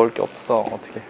먹을 게 없어 어떻게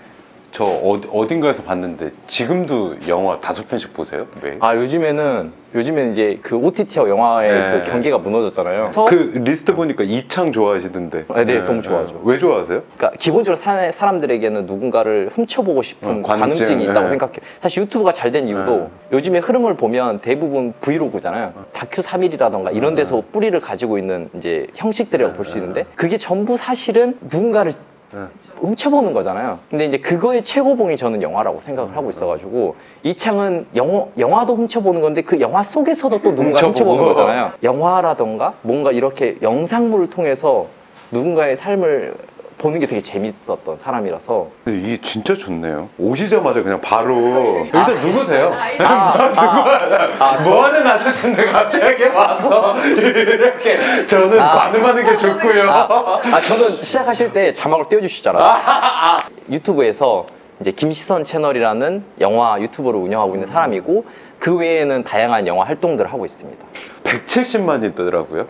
저 어디, 어딘가에서 봤는데 지금도 영화 다섯 편씩 보세요? 왜? 아 요즘에는 요즘에는 이제 그 OTT와 영화의 네. 그 경계가 무너졌잖아요 그 리스트 보니까 이창 좋아하시던데. 네, 네, 너무 좋아하죠. 왜 좋아하세요? 그러니까 기본적으로 사, 사람들에게는 누군가를 훔쳐보고 싶은 어, 관증, 관음증이 있다고 네. 생각해요. 사실 유튜브가 잘 된 이유도 네. 요즘에 흐름을 보면 대부분 브이로그잖아요. 다큐 3일이라던가 이런 데서 뿌리를 가지고 있는 이제 형식들이라고 볼 수 있는데 그게 전부 사실은 누군가를 네. 훔쳐보는 거잖아요. 근데 이제 그거의 최고봉이 저는 영화라고 생각을 하고 있어가지고 이 창은 영화, 영화도 훔쳐보는 건데 그 영화 속에서도 또 누군가 훔쳐보고. 훔쳐보는 거잖아요. 영화라던가 뭔가 이렇게 영상물을 통해서 누군가의 삶을 보는 게 되게 재밌었던 사람이라서 근데 이게 진짜 좋네요. 오시자마자 그냥 바로 일단 누구세요? 아, 아, 아, 뭐 하는 아저씨인데 갑자기 와서 이렇게 저는 아. 관음하는 게 좋고요. 아, 아, 저는 시작하실 때 자막을 띄워주시잖아요. 유튜브에서 이제 김시선 채널이라는 영화 유튜브를 운영하고 있는 사람이고 그 외에는 다양한 영화 활동들을 하고 있습니다. 170만이더라고요.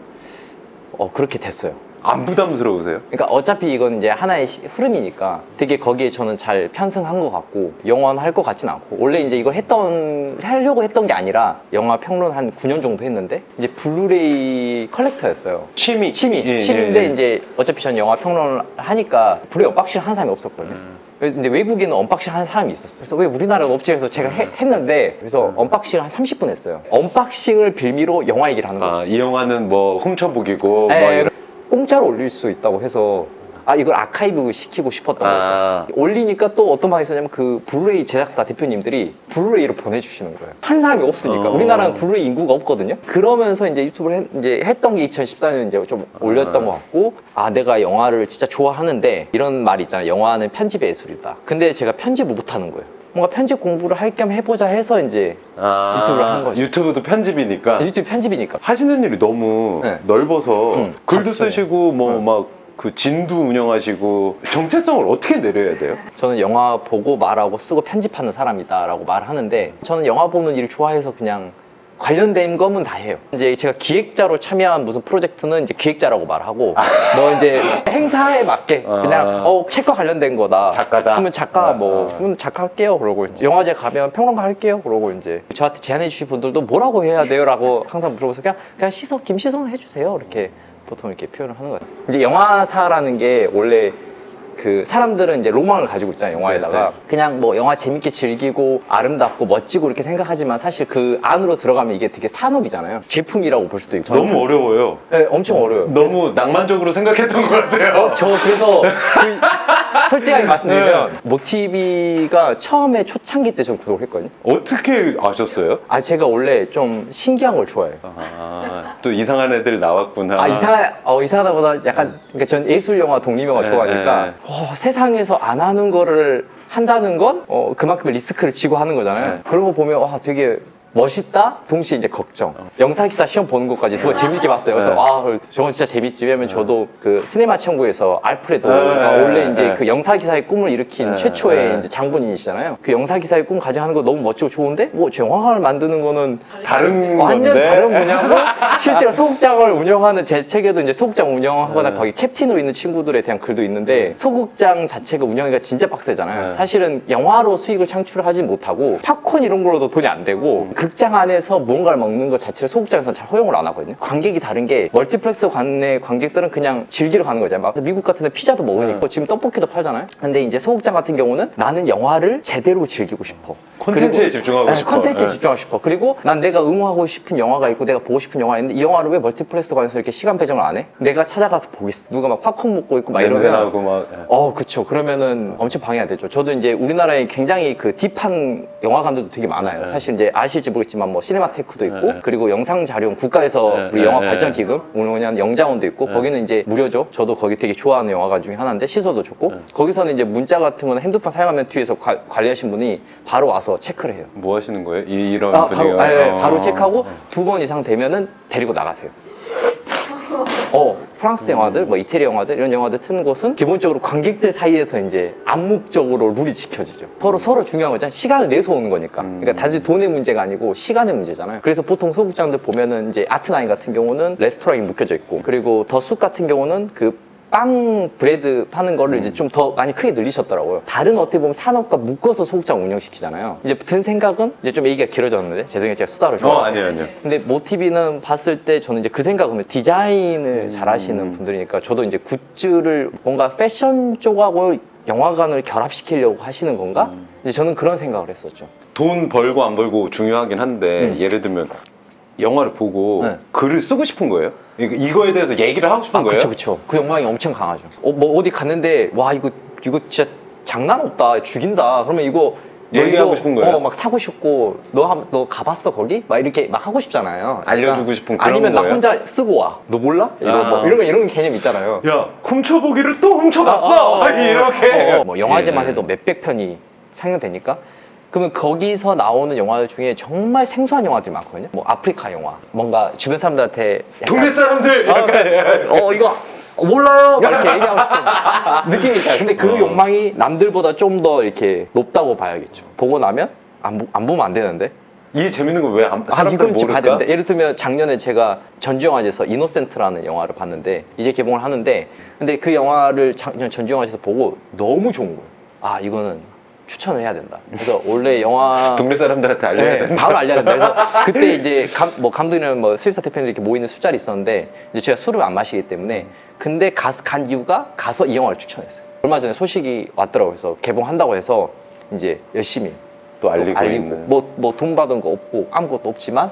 어 그렇게 됐어요. 안 부담스러우세요? 그러니까 어차피 이건 이제 하나의 시- 흐름이니까 되게 거기에 저는 잘 편승한 것 같고 영원할 것 같진 않고 원래 이제 이걸 했던 하려고 했던 게 아니라 영화 평론 한 9년 정도 했는데 이제 블루레이 컬렉터였어요. 취미. 취미 예, 취미인데 예, 예. 이제 어차피 전 영화 평론을 하니까 블루레이 언박싱 하는 사람이 없었거든요. 음. 그래서 근데 외국에는 언박싱 하는 사람이 있었어요. 그래서 왜 우리나라는 없지 해서 제가 해- 했는데 그래서 언박싱을 한 30분 했어요. 언박싱을 빌미로 영화 얘기를 하는 거죠. 아, 이 영화는 뭐 훔쳐보기고 네, 막 이런. 공짜로 올릴 수 있다고 해서 아 이걸 아카이브 시키고 싶었던 아. 거죠. 올리니까 또 어떤 방이 있었냐면 그 블루레이 제작사 대표님들이 블루레이로 보내주시는 거예요. 한 사람이 없으니까 어. 우리나라는 블루레이 인구가 없거든요. 그러면서 이제 유튜브를 했, 이제 했던 게 2014년 이제 좀 올렸던 아. 것 같고 아 내가 영화를 진짜 좋아하는데 이런 말이 있잖아요. 영화는 편집의 예술이다. 근데 제가 편집을 못하는 거예요. 뭔가 편집 공부를 할 겸 해보자 해서 이제 아, 유튜브를 하는 거죠. 유튜브도 편집이니까 유튜브 편집이니까 하시는 일이 너무 네. 넓어서 음, 글도 작죠. 쓰시고 뭐 음. 막그 진도 운영하시고 정체성을 어떻게 내려야 돼요? 저는 영화 보고 말하고 쓰고 편집하는 사람이다라고 말하는데 저는 영화 보는 일을 좋아해서 그냥 관련된 거면 다 해요. 이제 제가 기획자로 참여한 무슨 프로젝트는 이제 기획자라고 말하고 뭐 이제 행사에 맞게 그냥 아. 어 책과 관련된 거다. 작가다. 그러면 작가 아, 뭐 아. 그러면 작가 할게요. 그러고 이제 영화제 가면 평론가 할게요. 그러고 이제 저한테 제안해 주신 분들도 뭐라고 해야 돼요라고 항상 물어보서 그냥 그냥 시선 김시선 해주세요. 이렇게 보통 이렇게 표현을 하는 거예요. 이제 영화사라는 게 원래 그 사람들은 이제 로망을 가지고 있잖아요 영화에다가 네, 네. 그냥 뭐 영화 재밌게 즐기고 아름답고 멋지고 이렇게 생각하지만 사실 그 안으로 들어가면 이게 되게 산업이잖아요 제품이라고 볼 수도 있고 너무 어려워요. 네, 엄청 어려워요 너무 낭만적으로 생각했던 것 같아요. 저 그래서 그 솔직하게 말씀드리면 모티비가 처음에 초창기 때좀 구독을 했거든요 어떻게 아셨어요? 아 제가 원래 좀 신기한 걸 좋아해요 아, 또 이상한 애들 나왔구나. 아 이상 어 이상하다보다 약간 그러니까 전 예술 영화 독립 영화 네, 좋아하니까 네. 어, 세상에서 안 하는 거를 한다는 건 어, 그만큼의 리스크를 지고 하는 거잖아요. 네. 그런 거 보면 와 되게 멋있다. 동시에 이제 걱정. 영상 기사 시험 보는 것까지 더 재밌게 봤어요. 그래서 네. 아 저건 진짜 재밌지. 왜냐면 저도 그 시네마 천국에서 알프레도 네, 가 네, 원래 이제 네. 그 영상 기사의 꿈을 일으킨 네, 최초의 네. 이제 장본인이시잖아요. 그 영상 기사의 꿈 가져가는 거 너무 멋지고 좋은데 뭐 영화를 만드는 거는 다른 완전 건데? 다른 분야고 실제로 소극장을 운영하는 제 책에도 이제 소극장 운영하거나 네. 거기 캡틴으로 있는 친구들에 대한 글도 있는데 소극장 자체가 운영하기가 진짜 빡세잖아요. 네. 사실은 영화로 수익을 창출하지 못하고 팝콘 이런 걸로도 돈이 안 되고 극장 안에서 무언가를 먹는 것 자체를 소극장에서는 잘 허용을 안 하거든요. 관객이 다른 게 멀티플렉스 관내 관객들은 그냥 즐기러 가는 거잖아요. 막 미국 같은 데 피자도 먹으니까 네. 지금 떡볶이도 팔잖아요. 근데 이제 소극장 같은 경우는 나는 영화를 제대로 즐기고 싶어. 콘텐츠에 집중하고 네, 싶어. 콘텐츠에 네. 집중하고 싶어. 그리고 난 내가 응원하고 싶은 영화가 있고 내가 보고 싶은 영화가 있는데 이 영화를 왜 멀티플렉스 관에서 이렇게 시간 배정을 안 해? 내가 찾아가서 보겠어. 누가 막 팝콘 먹고 있고 막 이러면 나고 막. 예. 어, 그쵸. 그러면은 엄청 방해가 되죠. 저도 이제 우리나라에 굉장히 그 딥한 영화관들도 되게 많아요. 네. 사실 이제 아 실지 모르겠지만 뭐 시네마테크도 있고 네. 그리고 영상 자료 국가에서 네, 우리 네, 영화 네. 발전 기금 운영하는 영자원도 있고 네. 거기는 이제 무료죠. 저도 거기 되게 좋아하는 영화관 중에 하나인데 시설도 좋고 네. 거기서는 이제 문자 같은 거는 핸드폰 사용하면 뒤에서 과- 관리하신 분이 바로 와서 체크를 해요. 뭐 하시는 거예요? 이, 이런 아, 분위기가. 바로, 아, 예, 어. 바로 체크하고 두 번 이상 되면은 데리고 나가세요. 어, 프랑스 영화들, 뭐 이태리 영화들 이런 영화들 트는 곳은 기본적으로 관객들 사이에서 이제 암묵적으로 룰이 지켜지죠. 서로 서로 중요한 거잖아요. 시간을 내서 오는 거니까. 음. 그러니까 단지 돈의 문제가 아니고 시간의 문제잖아요. 그래서 보통 소극장들 보면은 이제 아트나인 같은 경우는 레스토랑이 묶여져 있고 그리고 더 숲 같은 경우는 그 빵 브레드 파는 거를 이제 좀 더 많이 크게 늘리셨더라고요. 다른 어떻게 보면 산업과 묶어서 소극장 운영시키잖아요. 이제 든 생각은 이제 좀 얘기가 길어졌는데 죄송해요 제가 수다를 어 좋아해서. 아니요 아니요. 근데 모티비는 봤을 때 저는 이제 그 생각은 디자인을 잘 하시는 분들이니까 저도 이제 굿즈를 뭔가 패션 쪽하고 영화관을 결합시키려고 하시는 건가? 이제 저는 그런 생각을 했었죠. 돈 벌고 안 벌고 중요하긴 한데 음. 예를 들면 영화를 보고 네. 글을 쓰고 싶은 거예요? 이거- 이거에 대해서 얘기를 하고 싶은 아, 거예요? 그쵸, 그쵸. 그 욕망이 엄청 강하죠. 어, 뭐 어디 갔는데, 와, 이거, 이거 진짜 장난 없다. 죽인다. 그러면 이거. 너 얘기하고 이거, 싶은 거예요? 어, 막 사고 싶고, 너, 한, 너 가봤어, 거기? 막 이렇게 막 하고 싶잖아요. 알려주고 싶은 그런 아니면 나 거예요? 혼자 쓰고 와. 너 몰라? 이거 아. 뭐, 이런 거, 이런 개념 있잖아요. 야 훔쳐보기를 또 훔쳐봤어 이렇게 어, 뭐 영화제만 예. 해도 몇백 편이 상영되니까 그러면 거기서 나오는 영화들 중에 정말 생소한 영화들이 많거든요. 뭐 아프리카 영화, 뭔가 주변 사람들한테 약간 동네 사람들 아, 약간 어 이거 몰라요 막 이렇게 얘기하고 싶은 느낌이 있어요. 근데 그 어. 욕망이 남들보다 좀 더 이렇게 높다고 봐야겠죠. 보고 나면 안, 보- 안 보면 안 되는데. 이 재밌는 거왜안 아, 사람들 봐야 모를까? 되는데. 예를 들면 작년에 제가 전주영화제에서 이노센트라는 영화를 봤는데 이제 개봉을 하는데 근데 그 영화를 작년 전주영화제에서 보고 너무 좋은 거예요. 아 이거는 추천을 해야 된다. 그래서 원래 영화 동네 사람들한테 알려야 네, 된다 바로 알려야 된다. 그래서 그때 이제 감, 뭐 감독이나 뭐 수입사 대표님들 이렇게 모이는 술자리 있었는데 이제 제가 술을 안 마시기 때문에 근데 가, 간 이유가 가서 이 영화를 추천했어요. 얼마 전에 소식이 왔더라고요. 그래서 개봉한다고 해서 이제 열심히 또또 알리고, 알리고 있는 뭐뭐 돈 받은 거 없고 아무것도 없지만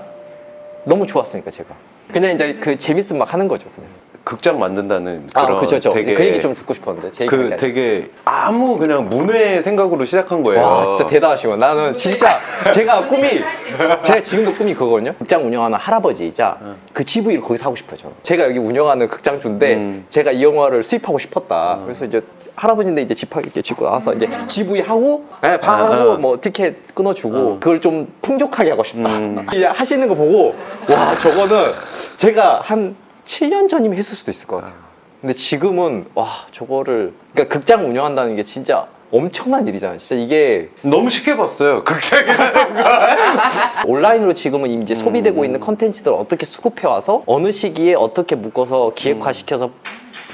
너무 좋았으니까 제가 그냥 이제 그 재밌으면 막 하는 거죠. 그냥. 극장 만든다는 아 그런 그죠, 죠 되게 그 얘기 좀 듣고 싶었는데 제 얘기 그 되게 아무 그냥 문외 생각으로 시작한 거예요. 와 진짜 대단하시고. 나는 진짜 제가 꿈이 제가 지금도 꿈이 그거거든요. 극장 운영하는 할아버지이자 그 GV를 거기 사고 싶어요 저는. 제가 여기 운영하는 극장주인데 음. 제가 이 영화를 수입하고 싶었다. 그래서 이제 할아버지인데 이제 지팡이 이렇게 쥐고 나와서 이제 GV 하고 예, 방하고 아, 아. 뭐 티켓 끊어주고 그걸 좀 풍족하게 하고 싶다. 음. 이제 하시는 거 보고 와 저거는 제가 한 7년 전이면 했을 수도 있을 것 같아요 근데 지금은 와 저거를 그러니까 극장 운영한다는 게 진짜 엄청난 일이잖아요. 진짜 이게 너무 쉽게 봤어요 극장이라는 거 온라인으로 지금은 이제 소비되고 음. 있는 컨텐츠들을 어떻게 수급해 와서 어느 시기에 어떻게 묶어서 기획화시켜서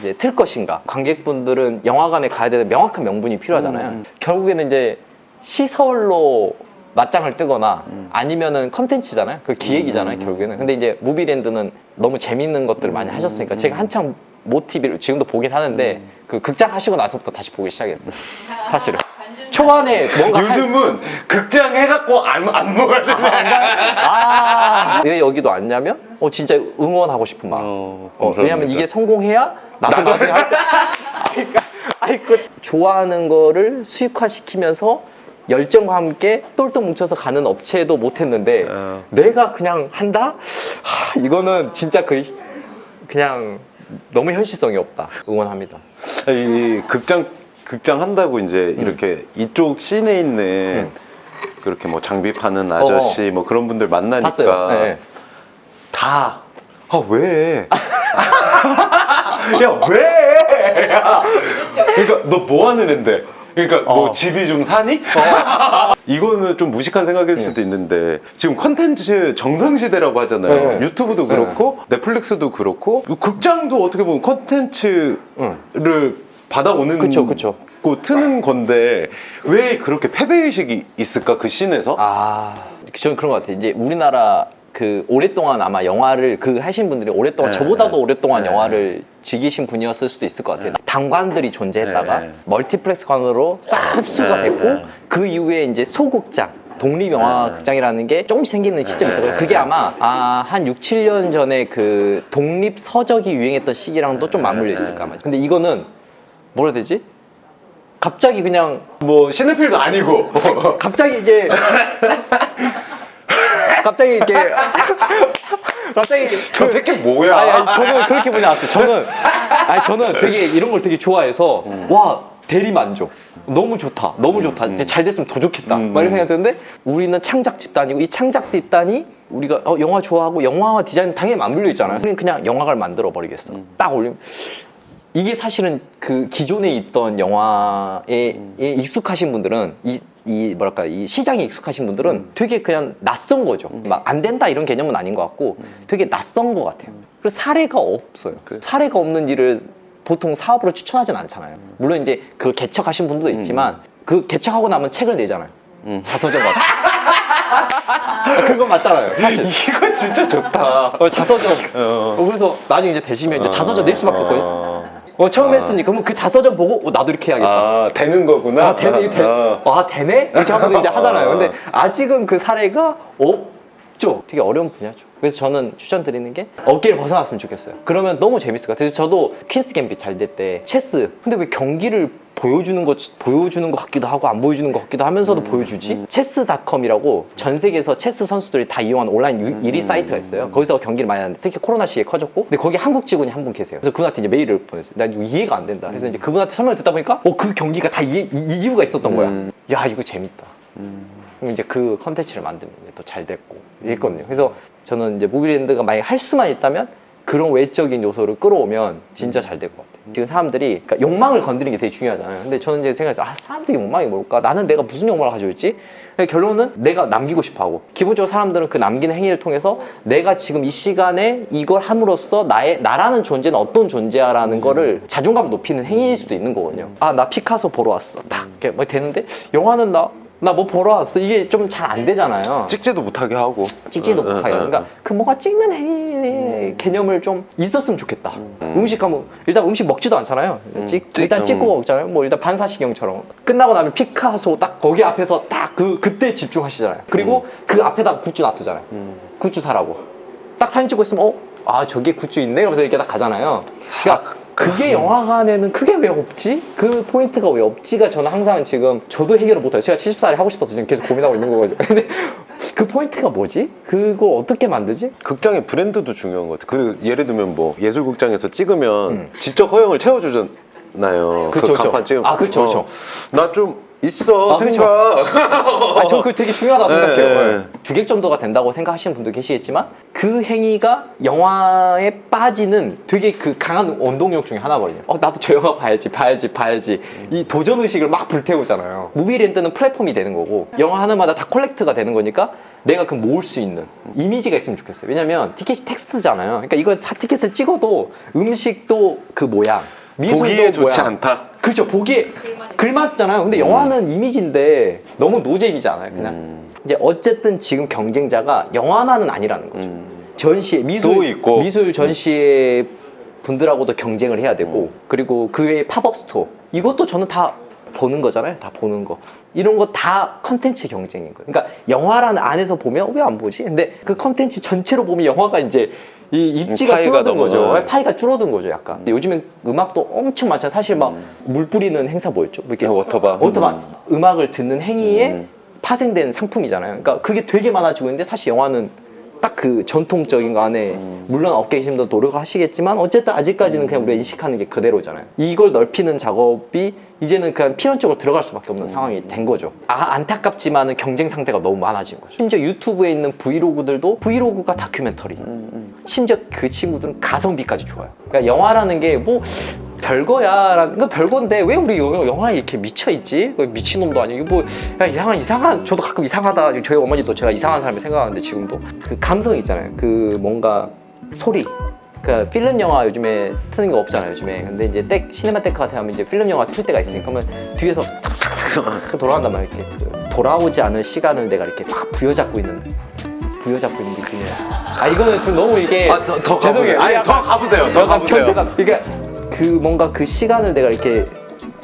이제 틀 것인가. 관객분들은 영화관에 가야 되는 명확한 명분이 필요하잖아요. 음. 결국에는 이제 시설로 맞짱을 뜨거나 음. 아니면은 컨텐츠잖아요. 그 기획이잖아요, 음. 결국에는. 근데 이제 무비랜드는 너무 재밌는 것들을 많이 음. 하셨으니까 제가 한창 모티비를 지금도 보긴 하는데 그 극장 하시고 나서부터 다시 보기 시작했어요. 사실은. 초반에 뭔가 할- 요즘은 극장 해갖고 안, 안 먹어야 되네 아, 왜 여기도 왔냐면 어 진짜 응원하고 싶은 마음. 어, 어, 왜냐면 이게 성공해야 나도 나중에 할 거. 아이 그 좋아하는 거를 수익화시키면서 열정과 함께 똘똘 뭉쳐서 가는 업체도 못했는데 어. 내가 그냥 한다? 하, 이거는 진짜 그 그냥 너무 현실성이 없다. 응원합니다. 이, 이 극장 극장 한다고 이제 이렇게 이쪽 씬에 있는 음. 그렇게 뭐 장비 파는 아저씨 뭐 그런 분들 만나니까 봤어요. 네. 다 아, 왜? 야, 왜? 야. 그러니까 너 뭐 하는 앤데? 그러니까 뭐 어. 집이 좀 사니? 이거는 좀 무식한 생각일 수도 있는데 지금 컨텐츠 정상시대라고 하잖아요. 네. 유튜브도 그렇고 넷플릭스도 그렇고 극장도 어떻게 보면 컨텐츠를 응. 받아오는 그쵸, 그쵸. 고 트는 건데 왜 그렇게 패배의식이 있을까 그 씬에서? 아, 저는 그런 것 같아요. 이제 우리나라 그 오랫동안 아마 영화를 그 하신 분들이 오랫동안 네, 저보다도 네. 오랫동안 네. 영화를 즐기신 분이었을 수도 있을 것 같아요. 당관들이 존재했다가 네. 멀티플렉스관으로 싹 흡수가 네, 됐고 네. 그 이후에 이제 소극장 독립 영화 네. 극장이라는 게 조금씩 생기는 시점이 있어요. 네. 그게 아마 아, 한 6, 7년 전에 그 독립 서적이 유행했던 시기랑도 좀 맞물려 있을까 아마. 근데 이거는 뭐라 해야 되지? 갑자기 그냥 뭐 시네필도 아니고 갑자기 이게 갑자기 이게 갑자기 저 새끼 뭐야? 아니, 아니 저는 그렇게 보지 않았어요. 저는 아니 저는 되게 이런 걸 되게 좋아해서 와 대리 만족. 너무 좋다. 너무 좋다. 이제 잘 됐으면 더 좋겠다. 음, 막 이런 음. 생각이 드는데 우리는 창작 집단이고 이 창작 집단이 우리가 어, 영화 좋아하고 영화와 디자인 당연히 맞물려 있잖아요. 그냥 그냥 영화를 만들어 버리겠어. 딱 올리면 이게 사실은 그 기존에 있던 영화에 에 익숙하신 분들은 이, 이 뭐랄까 이 시장에 익숙하신 분들은 되게 그냥 낯선 거죠. 막안 된다 이런 개념은 아닌 것 같고 되게 낯선 것 같아요. 그래서 사례가 없어요. 그- 사례가 없는 일을 보통 사업으로 추천하진 않잖아요. 물론 이제 그걸 개척하신 분도 있지만 그 개척하고 나면 책을 내잖아요. 음. 자서전 같은. 그건 맞잖아요. 사실. 이거 진짜 좋다. 어, 자서전. 어. 어, 그래서 나중에 이제 되시면 이제 자서전 낼 수밖에 없거든요. 어. 어, 처음 했으니까 그러면 그 자서전 보고 어, 나도 이렇게 해야겠다. 아, 되는 거구나. 아, 되네, 이게 되, 어. 아, 되네? 이렇게 하면서 이제 하잖아요. 근데 아. 아직은 그 사례가 없죠. 되게 어려운 분야죠. 그래서 저는 추천드리는 게 어깨를 벗어났으면 좋겠어요. 그러면 너무 재밌을 것 같아요. 그래서 저도 퀸스 갬빗 잘 될 때 체스. 근데 왜 경기를 보여주는 것 보여주는 것 같기도 하고 안 보여주는 것 같기도 하면서도 음, 보여주지. 체스닷컴이라고 전 세계에서 체스 선수들이 다 이용하는 온라인 유- 1위 음. 사이트가 있어요. 거기서 경기를 많이 하는데 특히 코로나 시기에 커졌고. 근데 거기 한국 직원이 한 분 계세요. 그래서 그분한테 이제 메일을 보냈어요. 나 이거 이해가 안 된다. 그래서 이제 그분한테 설명을 듣다 보니까 어 그 경기가 다 이, 이- 이유가 있었던 거야. 음. 야 이거 재밌다. 음. 그럼 이제 그 컨텐츠를 만들면 또 잘 됐고 이랬거든요. 그래서 저는 이제 무비랜드가 만약 할 수만 있다면 그런 외적인 요소를 끌어오면 진짜 잘 될 것 같아요. 지금 사람들이 그러니까 욕망을 건드리는 게 되게 중요하잖아요. 근데 저는 이제 생각해서 아 사람들이 욕망이 뭘까? 나는 내가 무슨 욕망을 가지고 있지? 결론은 내가 남기고 싶어하고 기본적으로 사람들은 그 남기는 행위를 통해서 내가 지금 이 시간에 이걸 함으로써 나의 나라는 존재는 어떤 존재야라는 거를 자존감 높이는 행위일 수도 있는 거거든요. 아 나 피카소 보러 왔어. 딱 이렇게 막 되는데 영화는 나 나 뭐 보러 왔어. 이게 좀 잘 안 되잖아요. 찍지도 못하게 하고. 찍지도 응, 응, 못하게. 응, 그러니까 그 뭔가 찍는 행위 개념을 좀 있었으면 좋겠다. 음. 음. 식 하면 일단 음식 먹지도 않잖아요. 음. 찍, 찍, 일단 음. 찍고 먹잖아요. 뭐 일단 반사시경처럼 끝나고 나면 피카소 딱 거기 앞에서 딱 그 그때 집중하시잖아요. 그리고 그 앞에다가 굿즈 놔두잖아요. 음. 굿즈 사라고. 딱 사진 찍고 있으면 어? 아 저게 굿즈 있네? 그러면서 이렇게 딱 가잖아요. 그러니까 그게 영화관에는 그게 왜 없지? 그 포인트가 왜 없지가 저는 항상 지금 저도 해결을 못해요. 제가 70살에 하고 싶어서 지금 계속 고민하고 있는 거거든요. 근데 그 포인트가 뭐지? 그걸 어떻게 만들지? 극장의 브랜드도 중요한 것 같아. 그 예를 들면 뭐 예술극장에서 찍으면 음. 지적 허용을 채워주잖아요. 그쵸, 그 그쵸. 간판 찍으면. 아, 그쵸, 그쵸. 나좀 있어 아. 생각. 아, 저 그거 되게 중요하다고 네, 생각해요. 네. 주객 정도가 된다고 생각하시는 분도 계시겠지만 그 행위가 영화에 빠지는 되게 그 강한 원동력 중에 하나거든요. 어, 나도 저 영화 봐야지, 봐야지, 봐야지. 이 도전 의식을 막 불태우잖아요. 무비랜드는 플랫폼이 되는 거고 영화 하나마다 다 콜렉트가 되는 거니까 내가 그 모을 수 있는 이미지가 있으면 좋겠어요. 왜냐면 티켓이 텍스트잖아요. 그러니까 이거 다 티켓을 찍어도 음식도 그 모양, 미술도 보기에 좋지 모양. 않다. 그렇죠. 보기에 글만 쓰잖아요. 근데 영화는 이미지인데 너무 노잼이잖아요. 그냥 음. 이제 어쨌든 지금 경쟁자가 영화만은 아니라는 거죠. 음. 전시회 미술 또 있고. 미술 전시회 분들하고도 경쟁을 해야 되고 그리고 그 외에 팝업 스토어 이것도 저는 다 보는 거잖아요. 다 보는 거. 이런 거 다 컨텐츠 경쟁인 거예요. 그러니까 영화라는 안에서 보면 왜 안 보지? 근데 그 컨텐츠 전체로 보면 영화가 이제 이 입지가 파이가 줄어든 너무, 거죠. 네. 파이가 줄어든 거죠, 약간. 근데 요즘엔 음악도 엄청 많잖아요. 사실 막 물 뿌리는 행사 뭐였죠? 뭐 이렇게 워터밤. 워터밤 음 악을 듣는 행위에 음. 파생된 상품이잖아요. 그러니까 그게 되게 많아지고 있는데 사실 영화는 딱 그 전통적인 거 안에 음. 물론 업계 계신분도 노력을 하시겠지만 어쨌든 아직까지는 그냥 우리가 인식하는 게 그대로잖아요. 이걸 넓히는 작업이 이제는 그냥 필연적으로 들어갈 수밖에 없는 상황이 된 거죠. 아 안타깝지만은 경쟁 상대가 너무 많아진 거죠. 심지어 유튜브에 있는 브이로그들도 브이로그가 다큐멘터리. 음, 음. 심지어 그 친구들은 가성비까지 좋아요. 그러니까 영화라는 게 뭐 별거야. 그러니까 별건데 왜 우리 영- 영화에 이렇게 미쳐 있지? 그 미친놈도 아니고 뭐 야, 이상한 이상한 저도 가끔 이상하다. 저희 어머니도 제가 이상한 사람이 생각하는데 지금도 그 감성 있잖아요. 그 뭔가 소리. 그러니까 필름 영화 요즘에 트는 거 없잖아요. 요즘에. 근데 이제 땡 시네마테크 같은 하면 이제 필름 영화 틀 때가 있으니까 그러면 뒤에서 탁탁탁 돌아간단 말이에요. 이렇게 그 돌아오지 않을 시간을 내가 이렇게 막 부여잡고 있는 부여잡고 있는 느낌이에요. 아 이거는 좀 너무 이게 아, 더, 더 죄송해요. 가보세요. 아니, 더 가보세요. 더 약간 가보세요. 편대감. 그러니까 그 뭔가 그 시간을 내가 이렇게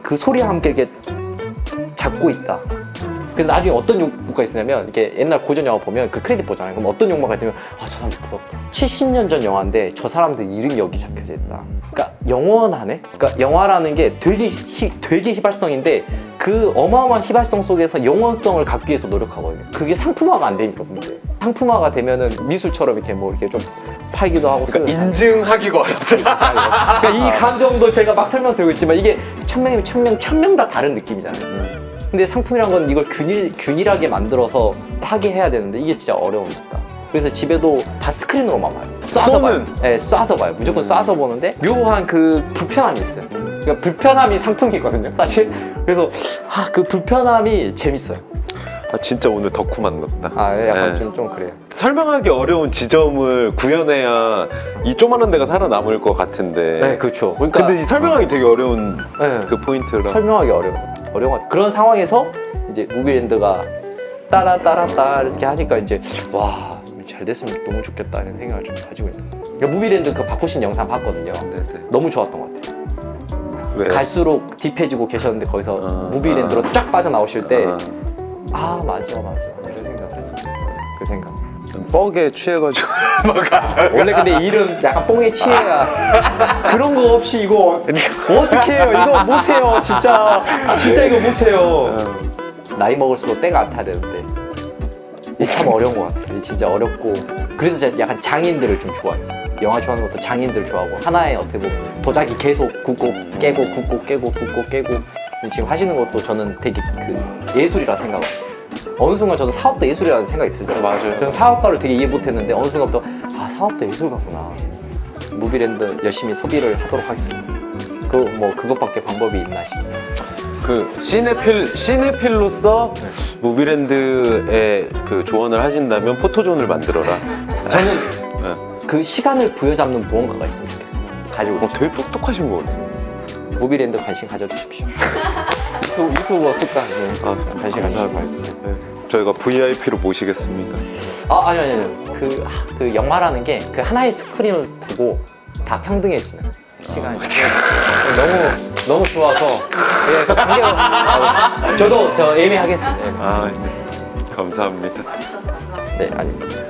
그 소리와 함께 이렇게 잡고 있다. 그래서 나중에 어떤 욕구가 있냐면 이렇게 옛날 고전 영화 보면 그 크레딧 보잖아요. 그럼 어떤 욕망가 있냐면 아 저 사람 부럽다. 70년 전 영화인데 저 사람들 이름이 여기 적혀져 있다. 그러니까 영원하네. 그러니까 영화라는 게 되게 희, 되게 휘발성인데 그 어마어마한 휘발성 속에서 영원성을 갖기 위해서 노력하거든요. 그게 상품화가 안 되니까 문제. 상품화가 되면은 미술처럼 이렇게 뭐 이렇게 좀 팔기도 하고 그러니까 쓰는 인증하기가 어렵다. 그러니까 이 감정도 제가 막 설명드리고 있지만 이게 천 명이면 천 명, 천명 다 다른 느낌이잖아요. 음. 근데 상품이란 건 이걸 균일, 균일하게 만들어서 하게 해야 되는데 이게 진짜 어려우니까. 그래서 집에도 다 스크린으로만 봐요. 쏴서 쏘는? 봐요. 네, 쏴서 봐요. 무조건 음. 쏴서 보는데 묘한 그 불편함이 있어요. 그러니까 불편함이 상품이거든요, 사실. 그래서 아, 그 불편함이 재밌어요. 아 진짜 오늘 덕후 만났다. 아 예, 약간 네. 좀, 좀 그래요. 설명하기 어려운 지점을 구현해야 이 조만한 데가 살아남을 것 같은데. 네, 그렇죠. 그러니까 근데 이 설명하기 되게 어려운 네. 그 포인트라. 설명하기 어려워. 어려워. 그런 상황에서 이제 무비랜드가 따라 따라 따라 이렇게 하니까 이제 와. 잘 됐으면 너무 좋겠다 이런 생각을 좀 가지고 있는 거예요. 그러니까 무비랜드 그 바꾸신 영상 봤거든요. 네네. 너무 좋았던 것 같아요. 왜? 갈수록 딥해지고 계셨는데 거기서 아, 무비랜드로 쫙 빠져나오실 때 아, 아 맞아 맞아 이런 생각을 했었어요. 그 생각. 좀 뻑에 취해가지고. 원래 근데 일은 약간 뽕에 취해야 그런 거 없이 이거 어떻게 해요? 이거 못해요 진짜 진짜 이거 못해요. 나이 먹을수록 때가 안 타야 되는데 이게 참 어려운 것 같아요. 이게 진짜 어렵고 그래서 제가 약간 장인들을 좀 좋아해요. 영화 좋아하는 것도 장인들 좋아하고 하나의 어떻게 보면 도자기 계속 굽고 깨고 굽고 깨고 굽고 깨고 지금 하시는 것도 저는 되게 그 예술이라 생각해요. 어느 순간 저도 사업도 예술이라는 생각이 들더라고요. 맞아요. 저는 사업가를 되게 이해 못했는데 어느 순간부터 아 사업도 예술 같구나. 무비랜드 열심히 소비를 하도록 하겠습니다. 그 뭐 그것밖에 방법이 있나 싶습니다. 그 시네필 시네필로서 네. 무비랜드에 그 조언을 하신다면 포토존을 만들어라. 저는 네. 그 시간을 부여잡는 무언가가 있으면 좋겠어요. 가지고 어, 되게 똑똑하신 것 같아요. 모비랜드 관심 가져주십시오. 유튜브, 유튜버 습관 네. 아, 관심 가져주십시오. 네. 저희가 VIP로 모시겠습니다. 아 아니 아니 아니 그, 하- 그 영화라는 게 그 하나의 스크린을 두고 다 평등해지는 시간이 너무 너무 좋아서 예, 그 관계가 아, 저도 저 예매하겠습니다. 예. 아, 네. 감사합니다. 네 아닙니다.